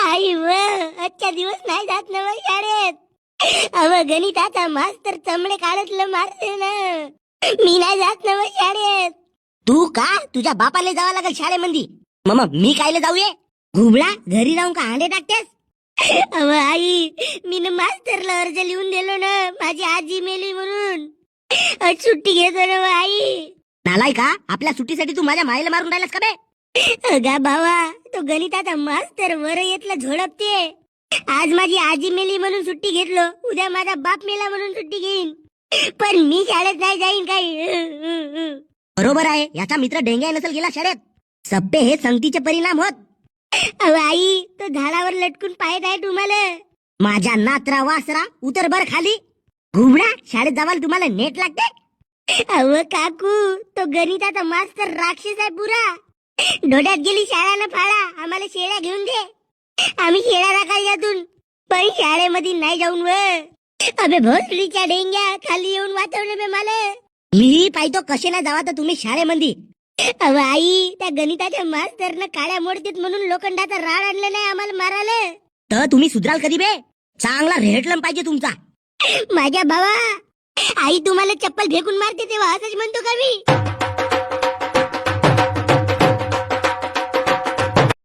आई व आजच्या दिवस नाही जात ना व शाळेत. अव गणिताचा मास्तर चमडे काढतलं मारते ना मी नाही जात ना व शाळेत. तू का तुझ्या बापाला जावं लागेल शाळेमध्ये मग मी कायले जाऊ ये? घुबळा घरी जाऊन का अंडे टाकतेस? अव आई मी ना मास्तरला अर्ज लिहून दिलो ना माझी आजी मेली म्हणून. आज सुट्टी घेतो ना आई नालाय का आपल्या सुट्टीसाठी तू माझ्या माईला मारून राहिलास का बे? अगा भावा तो गणिताचा मास्तर वर येतला झोडपते. आज माझी आजी मेली म्हणून सुट्टी घेतलो. उद्या माझा बाप मेला म्हणून सुट्टी घेईन. पण मी शाळेत नाही जाईन काही. बरोबर आहे याचा मित्र डेंग्या नसेल गेला शाळेत. सप्पे हे संगतीचे परिणाम होत. अहो आई तो झाडावर लटकून पाहत आहे तुम्हाला. माझ्या नात्रा वासरा उतर बर खाली. घुमडा शाळेत जावाल तुम्हाला नेट लागते. अव काकू तो गणिताचा मास्तर राक्षस आहे पुरा. डोड्यात गेली शाळा ना फाळा आम्हाला शेळ्या घेऊन दे. आम्ही शेळ्या राखाल यातून. पण शाळेमध्ये नाही जाऊन व अबे भोसडीच्या डेंग्या खाली येऊन वाचवलं बे मला. मी पाहितो कसे ना जावा तर तुम्ही शाळेमध्ये. अव आई त्या गणिताच्या मास्तरनं काळ्या मोडतीत म्हणून लोखंडाचा राड आणले नाही आम्हाला मारायला. तर तुम्ही सुधराल कधी बे? चांगला रेटलम पाहिजे तुमचा. माझ्या भावा आई तुम्हाला चप्पल फेकून मारते तेव्हा असंच म्हणतो का मी?